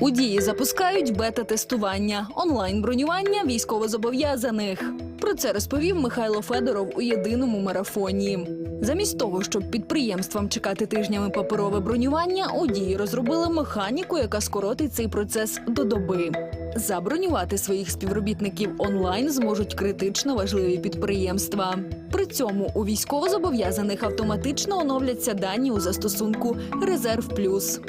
У дії запускають бета-тестування, онлайн-бронювання військовозобов'язаних. Про це розповів Михайло Федоров у єдиному марафоні. Замість того, щоб підприємствам чекати тижнями паперове бронювання, у дії розробили механіку, яка скоротить цей процес до доби. Забронювати своїх співробітників онлайн зможуть критично важливі підприємства. При цьому у військовозобов'язаних автоматично оновляться дані у застосунку Резерв Плюс.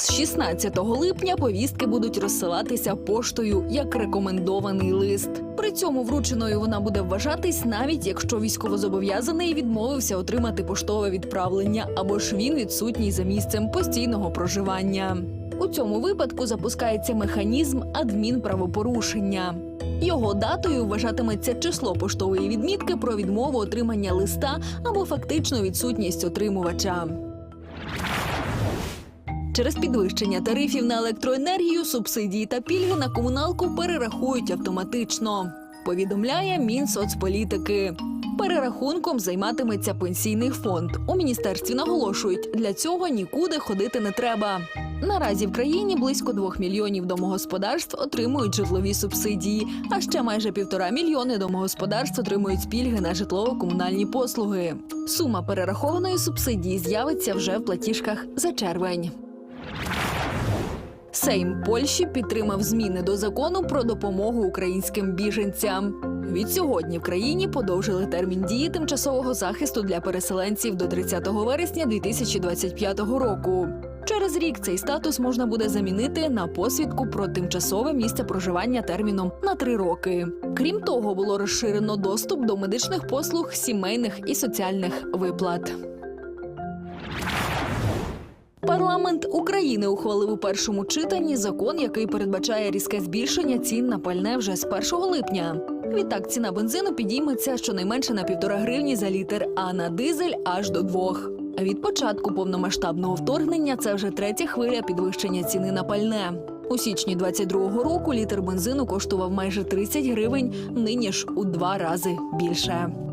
З 16 липня повістки будуть розсилатися поштою як рекомендований лист. При цьому врученою вона буде вважатись навіть якщо військовозобов'язаний відмовився отримати поштове відправлення або ж він відсутній за місцем постійного проживання. У цьому випадку запускається механізм адмінправопорушення. Його датою вважатиметься число поштової відмітки про відмову отримання листа або фактичну відсутність отримувача. Через підвищення тарифів на електроенергію субсидії та пільги на комуналку перерахують автоматично. Повідомляє Мінсоцполітики. Перерахунком займатиметься пенсійний фонд. У міністерстві наголошують, для цього нікуди ходити не треба. Наразі в країні близько двох мільйонів домогосподарств отримують житлові субсидії, а ще майже півтора мільйони домогосподарств отримують пільги на житлово-комунальні послуги. Сума перерахованої субсидії з'явиться вже в платіжках за червень. Сейм Польщі підтримав зміни до закону про допомогу українським біженцям. Відсьогодні в країні подовжили термін дії тимчасового захисту для переселенців до 30 вересня 2025 року. Через рік цей статус можна буде замінити на посвідку про тимчасове місце проживання терміном на три роки. Крім того, було розширено доступ до медичних послуг, сімейних і соціальних виплат. Парламент України ухвалив у першому читанні закон, який передбачає різке збільшення цін на пальне вже з 1 липня. Відтак ціна бензину підійметься щонайменше на півтора гривні за літр, а на дизель аж до двох. Від початку повномасштабного вторгнення це вже третя хвиля підвищення ціни на пальне. У січні 22-го року літр бензину коштував майже 30 гривень, нині ж у два рази більше.